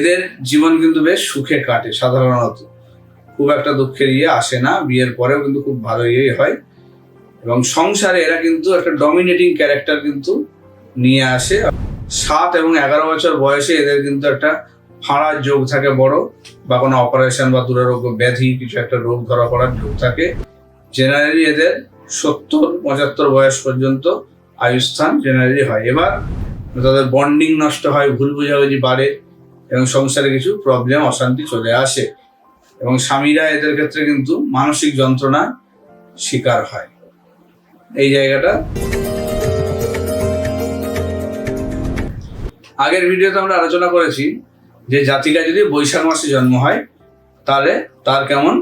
এদের জীবন কিন্তু বেশ সুখে কাটে সাধারণত। খুব একটা দুঃখের ইয়ে আসে না, বিয়ের পরেও কিন্তু খুব ভালো ইয়ে হয়। এবং সংসারে এরা কিন্তু একটা ডমিনেটিং ক্যারেক্টার কিন্তু নিয়ে আসে। সাত এবং এগারো বছর বয়সে এদের কিন্তু একটা ফাঁড়ার যোগ থাকে বড়, বা কোনো অপারেশন বা দুরারোগ্য ব্যাধি, কিছু একটা রোগ ধরা পড়ার যোগ থাকে। জেনারেলি এদের সত্তর, পঁচাত্তর বয়স পর্যন্ত আয়ুস্থান জেনারেলি হয়। এবার তাদের বন্ডিং নষ্ট হয়, ভুল বোঝাবুঝি বাড়ে এবং সংসারে কিছু প্রবলেম অশান্তি চলে আসে। এবং স্বামীরা এদের ক্ষেত্রে কিন্তু মানসিক যন্ত্রণার শিকার হয়। এই জায়গাটা। আগের ভিডিওতে আমরা আলোচনা করেছি যে জাতিকা যদি বৈশাখ মাসে জন্ম হয়, তাহলে তার কেমন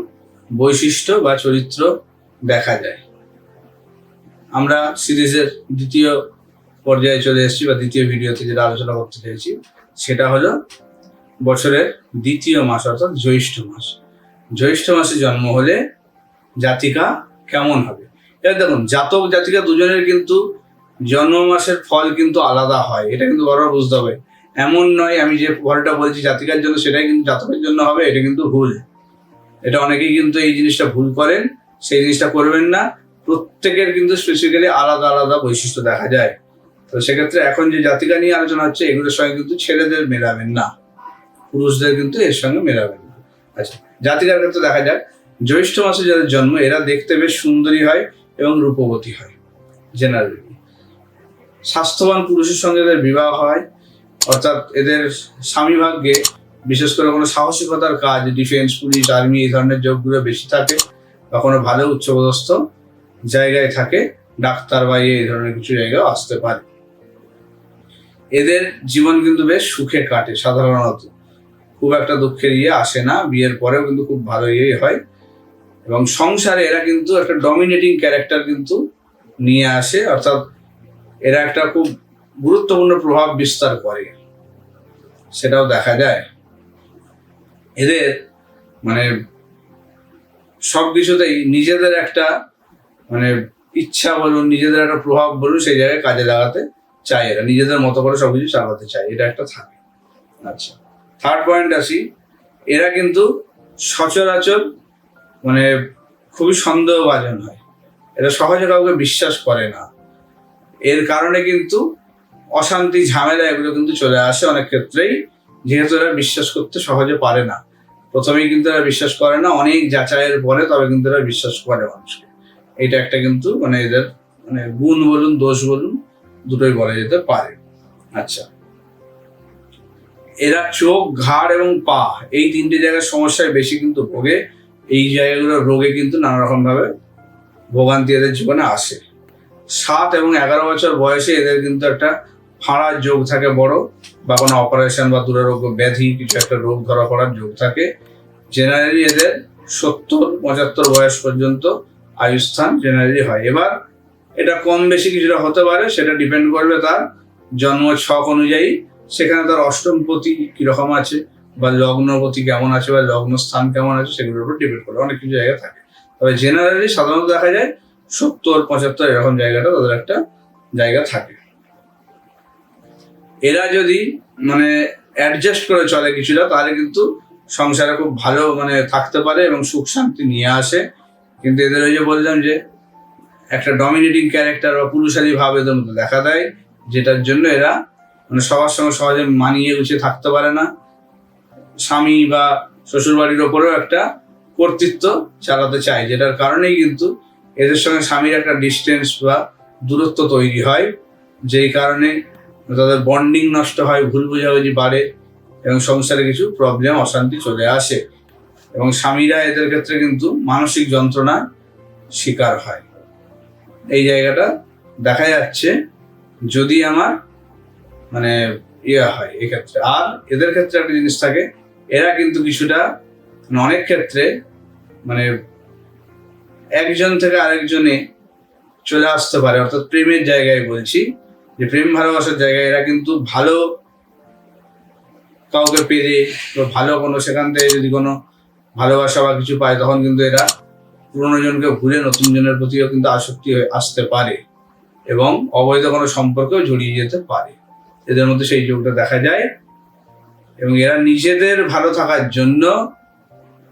বৈশিষ্ট্য বা চরিত্র দেখা যায়। আমরা সিরিজের দ্বিতীয় পর্যায়ে চলে এসেছি বা দ্বিতীয় ভিডিওতে যেটা আলোচনা করতে চাইছি, সেটা হলো বছরের দ্বিতীয় মাস অর্থাৎ জ্যৈষ্ঠ মাস। জ্যৈষ্ঠ মাসে জন্ম হলে জাতিকা কেমন হবে? এবার দেখুন, জাতক, জাতিকা দুজনের কিন্তু জন্ম মাসের ফল কিন্তু আলাদা হয়। এটা কিন্তু বড় বুঝতে হবে। এমন নয়, আমি যে ফলটা বলছি জাতিকার জন্য, সেটাই কিন্তু জাতকের জন্য হবে, এটা কিন্তু ভুল। এটা অনেকেই কিন্তু এই জিনিসটা ভুল করেন, সেই জিনিসটা করবেন না। প্রত্যেকের কিন্তু স্পেসিফিক্যালি আলাদা আলাদা বৈশিষ্ট্য দেখা যায়। তো সেক্ষেত্রে এখন যে জাতিকা নিয়ে আলোচনা হচ্ছে, এগুলোর সঙ্গে কিন্তু ছেলেদের মেলাবেন না। পুরুষদের কিন্তু এর সঙ্গে মেলাবেন না। আচ্ছা জাতিকার ক্ষেত্রে দেখা যাক। জ্যৈষ্ঠ মাসে যাদের জন্ম, এরা দেখতে বেশ সুন্দরী হয় এবং রূপবতী হয় জেনারেলি স্বাস্থ্যবান পুরুষের সঙ্গে এদের বিবাহ হয়, অর্থাৎ এদের স্বামী ভাগ্যে বিশেষ করে কোনো সাহসিকতার কাজ ডিফেন্স পুলিশ আর্মি এই ধরনের যোগগুলো বেশি থাকে, বা কোনো ভালো উচ্চপদস্থ জায়গায় থাকে, ডাক্তার বা এই ধরনের কিছু জায়গায় আসতে পারে। এদের জীবন কিন্তু বেশ সুখে কাটে, সাধারণত। খুব একটা দুঃখের ইয়ে আসে না, বিয়ের পরেও কিন্তু খুব ভালো ইয়ে হয়। এবং সংসারে এরা কিন্তু একটা ডমিনেটিং ক্যারেক্টার কিন্তু নিয়ে আসে, অর্থাৎ এরা একটা খুব গুরুত্বপূর্ণ প্রভাব বিস্তার করে। সেটাও দেখা যায়। এদের মানে সব কিছুতেই নিজেদের একটা মানে ইচ্ছা বলুন, নিজেদের একটা প্রভাব বলুন সেই জায়গায় কাজে লাগাতে চায় এরা। নিজেদের মতো করে সবকিছু চালাতে চায়, এটা একটা থাকে। আচ্ছা। থার্ড পয়েন্ট আসি, এরা কিন্তু সচরাচর মানে খুবই সন্দেহভাজন হয়। এরা সহজে কাউকে বিশ্বাস করে না। এর কারণে কিন্তু অশান্তি, ঝামেলা এগুলো কিন্তু চলে আসে অনেক ক্ষেত্রেই, যেহেতু এরা বিশ্বাস করতে সহজে পারে না। প্রথমেই কিন্তু এরা বিশ্বাস করে না, অনেক যাচাইয়ের পরে তবে কিন্তু এরা বিশ্বাস করে মানুষকে। এটা একটা কিন্তু মানে এদের মানে গুণ বলুন, দোষ বলুন, দুটোই বলা যেতে পারে। আচ্ছা। এরা চোখ, ঘাড় এবং পা, এই তিনটে জায়গার সমস্যায় বেশি কিন্তু ভোগে। এই জায়গাগুলোর রোগে কিন্তু নানা রকম ভাবে ভোগান্তি এদের জীবনে আসে। সাত এবং এগারো বছর বয়সে এদের কিন্তু একটা ফাঁড়ার যোগ থাকে বড়, বা কোনো অপারেশন বা দুরারোগ্য ব্যাধি, কিছু একটা রোগ ধরা পড়ার যোগ থাকে। জেনারেলি এদের সত্তর, পঁচাত্তর বয়স পর্যন্ত আয়ুস্থান জেনারেলি হয়। এবার এটা কম বেশি কিছুটা হতে পারে, সেটা ডিপেন্ড করবে তার জন্ম ছক অনুযায়ী। সেখানে তার অষ্টমপতি কীরকম আছে, বা লগ্নপতি কেমন আছে, বা লগ্ন স্থান কেমন আছে, সেগুলোর উপর ডিপেন্ড করে, অনেক কিছু জায়গা থাকে। তবে জেনারেলি সাধারণত দেখা যায় সত্তর, পঁচাত্তর এরকম জায়গাটা তাদের একটা জায়গা থাকে। এরা যদি মানে অ্যাডজাস্ট করে চলে কিছুটা, তাহলে কিন্তু সংসারে খুব ভালো মানে থাকতে পারে এবং সুখ শান্তি নিয়ে আসে। কিন্তু এদের ওই যে বললাম যে একটা ডমিনেটিং ক্যারেক্টার বা পুরুষালী ভাব এদের মধ্যে দেখা দেয়, যেটার জন্য এরা সবার সঙ্গে সহজে মানিয়ে গুছিয়ে থাকতে পারে না। স্বামী বা শ্বশুরবাড়ির ওপরেও একটা কর্তৃত্ব চালাতে চায়, যেটার কারণেই কিন্তু এদের সঙ্গে স্বামীর একটা ডিস্টেন্স বা দূরত্ব তৈরি হয়, যেই কারণে তাদের বন্ডিং নষ্ট হয়, ভুল বোঝাবুঝি বাড়ে এবং সংসারে কিছু প্রবলেম অশান্তি চলে আসে। এবং স্বামীরা এদের ক্ষেত্রে কিন্তু মানসিক যন্ত্রণার শিকার হয়। এই জায়গাটা দেখা যাচ্ছে, যদি আমার মানে ইয়ে হয় এক্ষেত্রে আর এদের ক্ষেত্রে একটা জিনিস থাকে, এরা কিন্তু কিছুটা মানে অনেক ক্ষেত্রে মানে একজন থেকে আরেকজনে চলে আসতে পারে, অর্থাৎ প্রেমের জায়গায় বলছি। যে প্রেম ভালোবাসার জায়গায় এরা কিন্তু ভালো কাউকে পেরে ভালো কোনো, সেখান থেকে যদি কোনো ভালোবাসা বা কিছু পায়, তখন কিন্তু এরা পুরনো জনকে ভুলে নতুন জনের প্রতিও কিন্তু আসক্তি হয়ে আসতে পারে এবং অবৈধ কোনো সম্পর্কেও জড়িয়ে যেতে পারে। এদের মধ্যে সেই যোগটা দেখা যায়। এবং এরা নিজেদের ভালো থাকার জন্য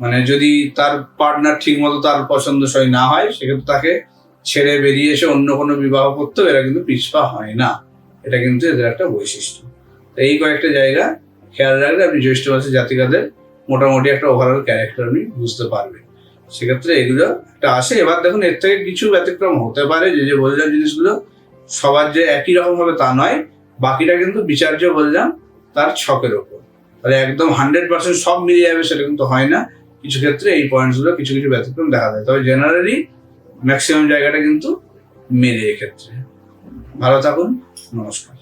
মানে যদি তার পার্টনার ঠিক মতো তার পছন্দসই না হয়, সেক্ষেত্রে তাকে ছেড়ে বেরিয়ে এসে অন্য কোনো বিবাহ করতেও এরা কিন্তু পিছপা হয় না। এটা কিন্তু এদের একটা বৈশিষ্ট্য। তো এই কয়েকটা জায়গা খেয়াল রাখলে আপনি জ্যৈষ্ঠ মাসের জাতিকাদের মোটামুটি একটা ওভারঅল ক্যারেক্টার আপনি বুঝতে পারবেন। সেক্ষেত্রে এগুলো একটা আসে। এবার দেখুন, এর থেকে কিছু ব্যতিক্রম হতে পারে। যে যে বললাম জিনিসগুলো সবার যে একই রকম হবে তা নয়। বাকিটা কিন্তু বিচার্য বললাম, তার ছকের ওপর। তাহলে একদম হান্ড্রেড পার্সেন্ট সব মিলিয়ে যাবে, সেটা কিন্তু হয় না। কিছু ক্ষেত্রে এই পয়েন্টসগুলো কিছু কিছু ব্যতিক্রম দেখা যায় তবে জেনারেলি ম্যাক্সিমাম জায়গাটা কিন্তু মেলে এক্ষেত্রে। ভালো থাকুন, নমস্কার।